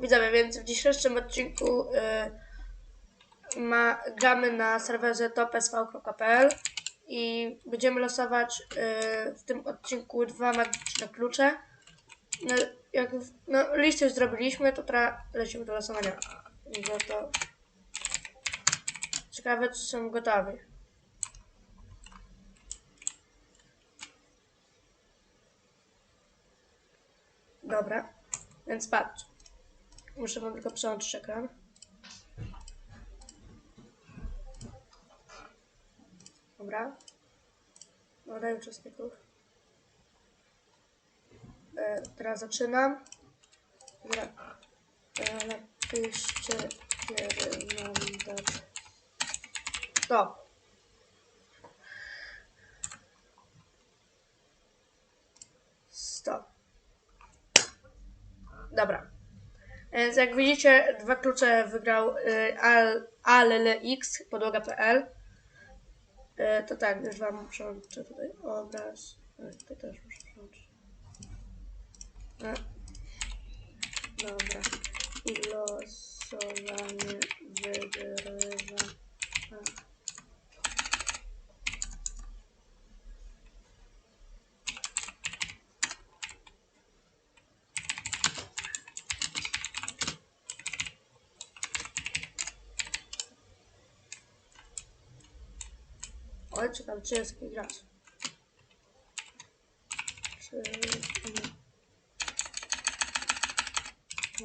Widzowie, więc w dzisiejszym odcinku y, ma, gramy na serwerze topsv.pl i będziemy losować y, w tym odcinku dwa magiczne klucze. No, jak no, już zrobiliśmy, to teraz lecimy do losowania. No to ciekawe, czy są gotowi. Dobra, więc patrz. Muszę wam tylko przełączyć ekran. Dobra. Dodaj uczestników. E, teraz zaczynam. Dobra. E, napiszcie, kiedy mam. Stop. Dobra. Więc jak widzicie, dwa klucze wygrał Al- ALLX, podłoga.pl. Y, to tak, już wam przełączę tutaj obraz. Tutaj też muszę przełączyć. E, Dobra. I losowanie Oj, czekam, czy jest gracz. Czy... nie.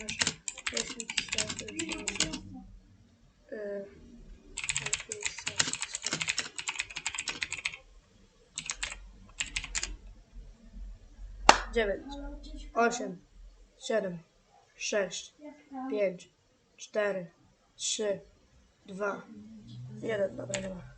Masz 10 sekund, żeby... napisać coś. Dziewięć, osiem, siedem, sześć, pięć, cztery, trzy, dwa, jeden. Dobra, nie ma.